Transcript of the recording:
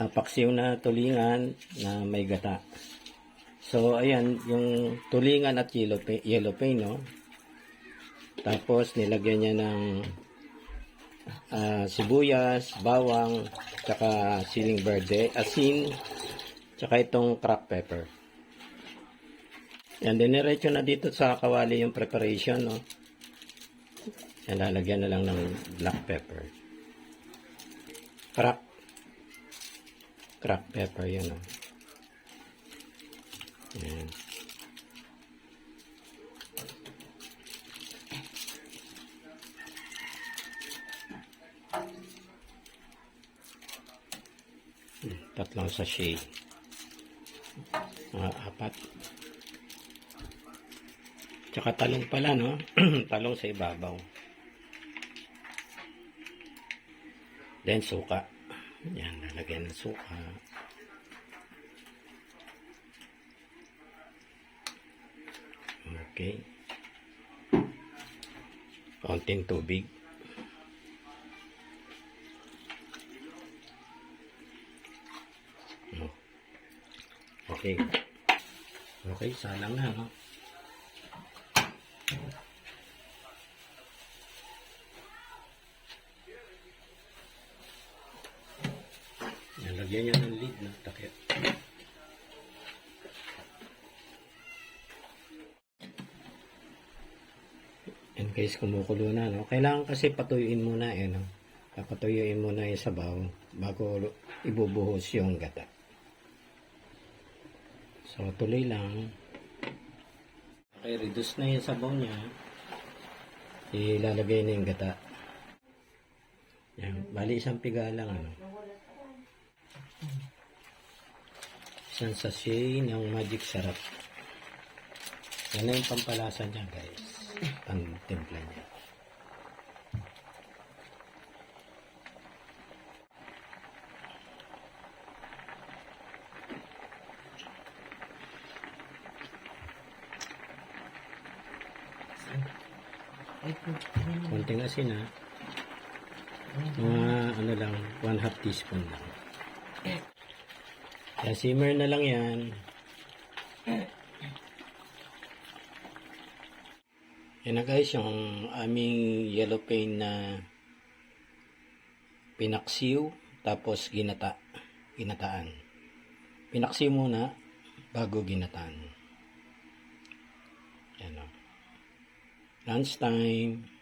ah, paksiw na tulingan na may gata. So, ayan, yung tulingan at yellow yellow no? Tapos, nilagyan niya ng ah, sibuyas, bawang, tsaka siling verde, asin, tsaka itong cracked pepper. Yan, diniretso na dito sa kawali yung preparation, no? Yan, lalagyan na lang ng black pepper. Crack. Crack pepper, yun, no? Yan. Hmm, Tatlong sachet. Mga apat. Tsaka talong pala, no? talong sa ibabaw. Then, suka. Yan, lalagyan ng suka. Okay. Konting tubig. Oh. Okay. Okay, salang na, no? Nalagyan niya ng lid ng takip. In case kumukulo na, no? Kailangan kasi patuyuin muna, eh, no? Papatuyuin muna yung sabaw bago ibubuhos yung gata. So, tuloy lang. Okay, reduce na yung sabaw niya. Ilalagay na yung gata. Yan. Bali, isang piga lang, ano? Isang sachet ng magic sarap. Yan na yung pampalasa niya, guys. Pang-timpla niya. Konting asin, ha? Mga, ano lang, one half teaspoon lang. Kaya simmer na lang yan. Yan na guys, yung aming yellow paint na pinaksiw, tapos ginata, ginataan. Pinaksiw muna, bago ginataan. Yan o. Lunchtime.